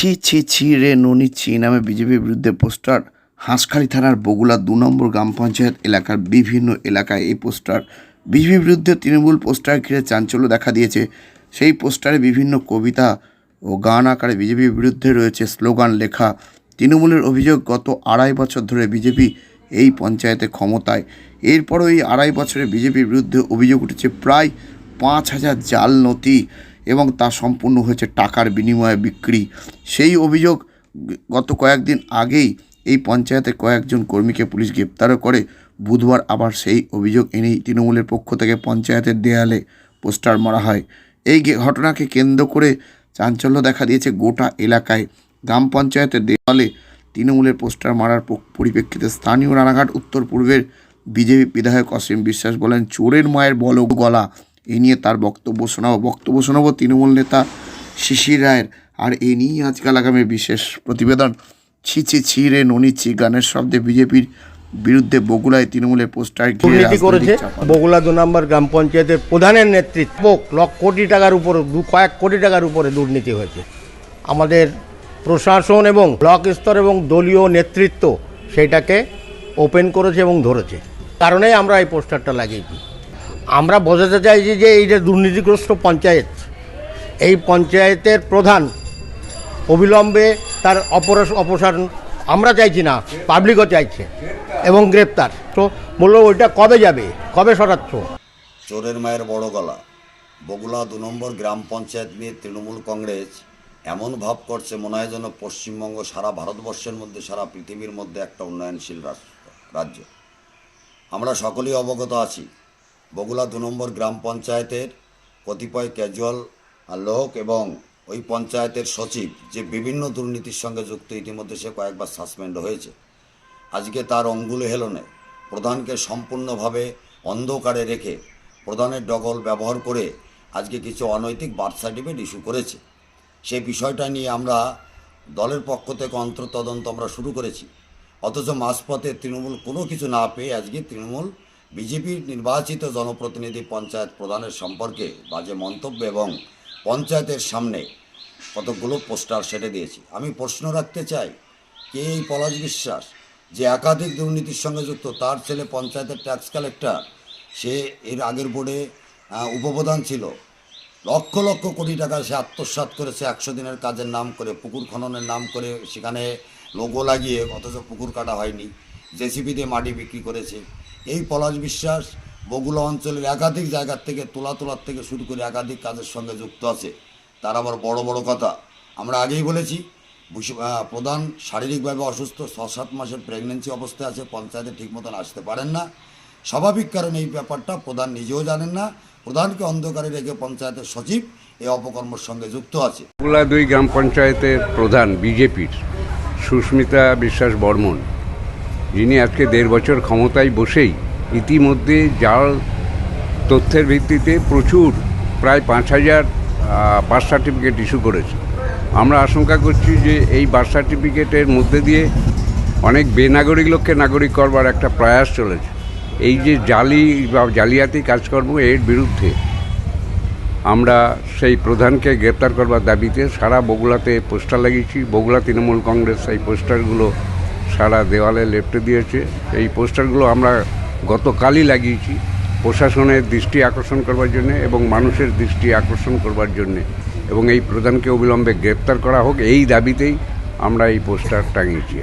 ছি ছি ছি রে ননি ছি নামে বিজেপির বিরুদ্ধে পোস্টার। হাঁসখালি থানার বগুলা দু নম্বর গ্রাম পঞ্চায়েত এলাকার বিভিন্ন এলাকায় এই পোস্টার। বিজেপির বিরুদ্ধে তৃণমূল পোস্টার ঘিরে চাঞ্চল্য দেখা দিয়েছে। সেই পোস্টারে বিভিন্ন কবিতা ও গান আকারে বিজেপির বিরুদ্ধে রয়েছে স্লোগান লেখা। তৃণমূলের অভিযোগ, গত আড়াই বছর ধরে বিজেপি এই পঞ্চায়েতে ক্ষমতায়। এরপরও এই আড়াই বছরে বিজেপির বিরুদ্ধে অভিযোগ উঠেছে প্রায় পাঁচ হাজার জাল নথি। এবং তা সম্পূর্ণ হয়েছে টাকার বিনিময়ে বিক্রি। সেই অভিযোগ গত কয়েকদিন আগেই এই পঞ্চায়েতে কয়েকজন কর্মীকে পুলিশ গ্রেপ্তারও করে। বুধবার আবার সেই অভিযোগ এনেই তৃণমূলের পক্ষ থেকে পঞ্চায়েতের দেয়ালে পোস্টার মারা হয়। এই ঘটনাকে কেন্দ্র করে চাঞ্চল্য দেখা দিয়েছে গোটা এলাকায়। গ্রাম পঞ্চায়েতের দেওয়ালে তৃণমূলের পোস্টার মারার পরিপ্রেক্ষিতে স্থানীয় রানাঘাট উত্তর পূর্বের বিজেপি বিধায়ক অসীম বিশ্বাস বলেন, চোরের মায়ের বল গলা। এই নিয়ে তার বক্তব্য শোনাবো। বক্তব্য শোনাবো তৃণমূল নেতা শিশির রায়ের। আর এ নিয়েই আজকাল আগামী বিশেষ প্রতিবেদন। ছি ছি ছি রে ননি ছি গানের শব্দে বিজেপির বিরুদ্ধে বগুড়ায় তৃণমূলের পোস্টার দুর্নীতি করেছে বগুলা দু নম্বর গ্রাম পঞ্চায়েতের প্রধানের নেতৃত্ব। লক্ষ কোটি টাকার উপরে দু কয়েক কোটি টাকার উপরে দুর্নীতি হয়েছে। আমাদের প্রশাসন এবং ব্লক স্তর এবং দলীয় নেতৃত্ব সেইটাকে ওপেন করেছে এবং ধরেছে। কারণেই আমরা এই পোস্টারটা লাগিয়েছি। আমরা বোঝাতে চাইছি যে এই যে দুর্নীতিগ্রস্ত পঞ্চায়েত, এই পঞ্চায়েতের প্রধান অবিলম্বে তার অপরাশ অপসারণ আমরা চাইছি না পাবলিকও চাইছে এবং গ্রেপ্তার। তো বলল, ওইটা কবে যাবে? কবে সরাচ্ছ? চোরের মায়ের বড় গলা। বগুলা দু নম্বর গ্রাম পঞ্চায়েত নিয়ে তৃণমূল কংগ্রেস এমন ভাব করছে মনে হয় যেন পশ্চিমবঙ্গ সারা ভারতবর্ষের মধ্যে, সারা পৃথিবীর মধ্যে একটা উন্নয়নশীল রাষ্ট্র রাজ্য। আমরা সকলেই অবগত আছি বগুলা দু নম্বর গ্রাম পঞ্চায়েতের কতিপয় ক্যাজুয়াল লোক এবং ওই পঞ্চায়েতের সচিব যে বিভিন্ন দুর্নীতির সঙ্গে যুক্ত ইতিমধ্যে সে কয়েকবার সাসপেন্ড হয়েছে। আজকে তার অঙ্গুলে হেলনে প্রধানকে সম্পূর্ণভাবে অন্ধকারে রেখে প্রধানের ডগল ব্যবহার করে আজকে কিছু অনৈতিক বার্থ সার্টিফিকেট ইস্যু করেছে। সেই বিষয়টা নিয়ে আমরা দলের পক্ষ থেকে অন্তর্তদন্ত আমরা শুরু করেছি। অথচ মাঝপথে তৃণমূল কোনো কিছু না পেয়ে আজকে তৃণমূল বিজেপির নির্বাচিত জনপ্রতিনিধি পঞ্চায়েত প্রধানের সম্পর্কে বাজে মন্তব্য এবং পঞ্চায়েতের সামনে কতগুলো পোস্টার সেটে দিয়েছি। আমি প্রশ্ন রাখতে চাই, কে এই পলাশ বিশ্বাস যে একাধিক দুর্নীতির সঙ্গে যুক্ত, তার ছেলে পঞ্চায়েতের ট্যাক্স কালেক্টর, সে এর আগের বোর্ডে উপপ্রধান ছিল। লক্ষ লক্ষ কোটি টাকা সে আত্মসাৎ করেছে একশো দিনের কাজের নাম করে, পুকুর খননের নাম করে, সেখানে লোগো লাগিয়ে, অথচ পুকুর কাটা হয়নি। জেসিবি দিয়ে মাটি বিক্রি করেছে। এই পলাশ বিশ্বাস বগুলা অঞ্চলের একাধিক জায়গার থেকে তোলা তোলার থেকে শুরু করে একাধিক কাজের সঙ্গে যুক্ত আছে। তার আবার বড় বড় কথা, আমরা আগেই বলেছি প্রধান শারীরিকভাবে অসুস্থ ছ সাত মাসের প্রেগনেন্সি অবস্থায় আছে, পঞ্চায়েতে ঠিক মতন আসতে পারেন না। স্বাভাবিক কারণে এই ব্যাপারটা প্রধান নিজেও জানেন না, প্রধানকে অন্ধকারে রেখে পঞ্চায়েতের সচিব এই অপকর্মের সঙ্গে যুক্ত আছে। দুই গ্রাম পঞ্চায়েতের প্রধান, বিজেপির সুস্মিতা বিশ্বাস বর্মন। যিনি আজকে দেড় বছর ক্ষমতায় বসেই ইতিমধ্যে জাল তথ্যের ভিত্তিতে প্রচুর, প্রায় পাঁচ হাজার বার্থ সার্টিফিকেট ইস্যু করেছে। আমরা আশঙ্কা করছি যে এই বার্থ সার্টিফিকেটের মধ্যে দিয়ে অনেক বেনাগরিক লোককে নাগরিক করবার একটা প্রয়াস চলেছে। এই যে জালি বা জালিয়াতি কাজকর্ম এর বিরুদ্ধে আমরা সেই প্রধানকে গ্রেপ্তার করবার দাবিতে সারা বগুলাতে পোস্টার লাগিয়েছি। বগুলা তৃণমূল কংগ্রেস এই পোস্টারগুলো সারা দেওয়ালে লেপটে দিয়েছে এই পোস্টারগুলো আমরা গতকালই লাগিয়েছি প্রশাসনের দৃষ্টি আকর্ষণ করবার জন্যে এবং মানুষের দৃষ্টি আকর্ষণ করবার জন্যে এবং এই প্রধানকে অবিলম্বে গ্রেপ্তার করা হোক, এই দাবিতেই আমরা এই পোস্টার টাঙিয়েছি।